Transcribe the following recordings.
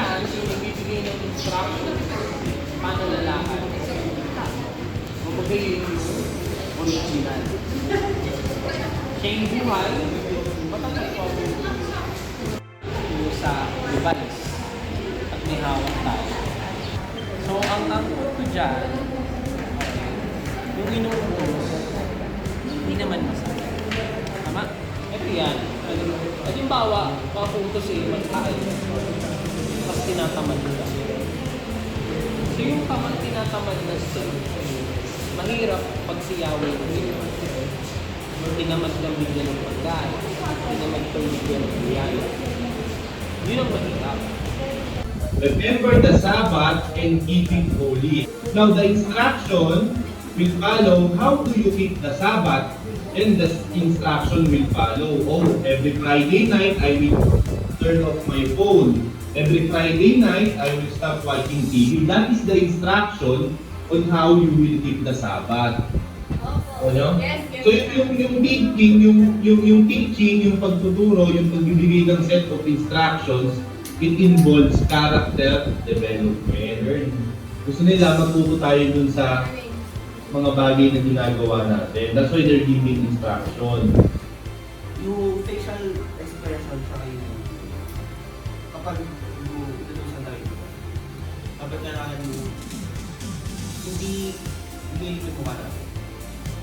Siya yung nagbibigay ng instruction, paano lalakad. Kumbaga yun yung original. Siya yung buhay, matagal pa ako sa device at may hawak tayo. So, ang ang ko dyan, yung inuutos, hindi naman masakit. Tama? Ito yan. Halimbawa, paputos eh, mag-aay. Tinatamad mo lang. So yung tamad tinatamad na solution, mahirap pag siyawin mo. Tinamad lang bigyan ng pagkain. Tinamad kang bigyan ng biyaya. Yun ang mahirap. Remember the Sabbath and keep it holy. Now the instruction will follow how do you keep the Sabbath and the instruction will follow. Oh, every Friday night I will turn off my phone. Every Friday night I will stop watching TV. That is the instruction on how you will keep the Sabbath. Ano? So yung, yung, yung teaching, yung, yung, yung teaching, yung pagtuturo, yung pagbibigay ng set of instructions, it involves character development. Gusto nila matuto tayo dun sa mga bagay na ginagawa natin. That's why they're giving instruction. Sa tayo kapag kailangan yung hindi humilit yung kumara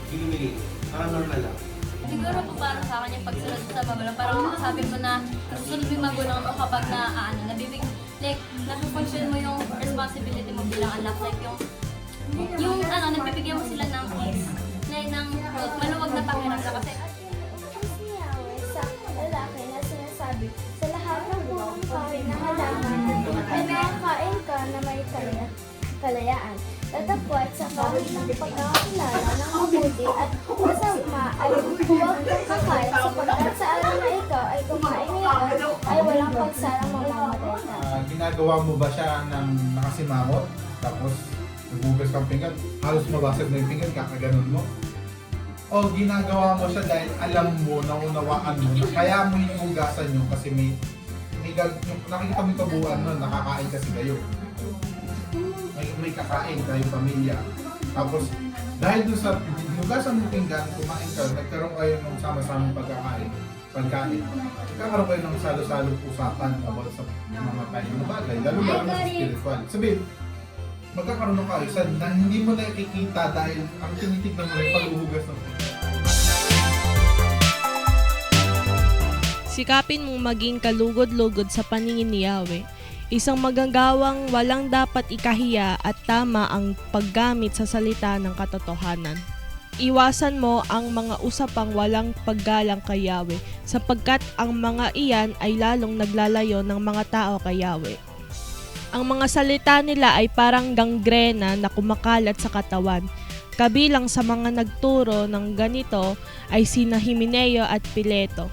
hindi humilit parang normal lang. Siguro po para sa akin yung pagsunod sa magulang, parang masasabi mo na susunod mo yung magulang mo kapag na, ano, nabibig, like, napupunction mo yung responsibility mo bilang anak, like yung, yung, ano, nagbibigyan mo sila ng peace, na ng maluwag na pakiramdam. Kasi kalayaan. Tatapwat sa kahit ng pagkakakilala ng mabuti at masama ay huwag kang kakain sapagkat sa araw na ikaw ay kumain ngayon ay walang pagsalang mamamatay ka. Ah, ginagawa mo ba siya ng nakasimangot, tapos nagugas kang pinggan, halos mabasag na yung pinggan, kakaganon mo? O ginagawa mo siya dahil alam mo, naunawaan mo, na kaya mo hinugasan yun kasi may, may yung, nakikita mo yung kabuuan nun, nakakain kasi kayo. May, may kakain kayo pamilya. Tapos, dahil doon sa hinugasan yung pinggan, kumain ka, nagkaroon kayo ng sama-samang pagkakain, pagkain. Nagkakaroon kayo ng salo-salong usapan about sa mga tayo na bagay, lalo lalo na sa spiritual. Sabihin, magkakaroon ng kaayusan na hindi mo nakikita dahil ang tinitignan mo yung paghuhugas ng pinggan. Sikapin mong maging kalugod-lugod sa paningin ni Yahweh. Isang magagawang walang dapat ikahiya at tama ang paggamit sa salita ng katotohanan. Iwasan mo ang mga usapang walang paggalang kay Yahweh sapagkat ang mga iyan ay lalong naglalayo ng mga tao kay Yahweh. Ang mga salita nila ay parang gangrena na kumakalat sa katawan. Kabilang sa mga nagturo ng ganito ay sina Himeneo at Pileto.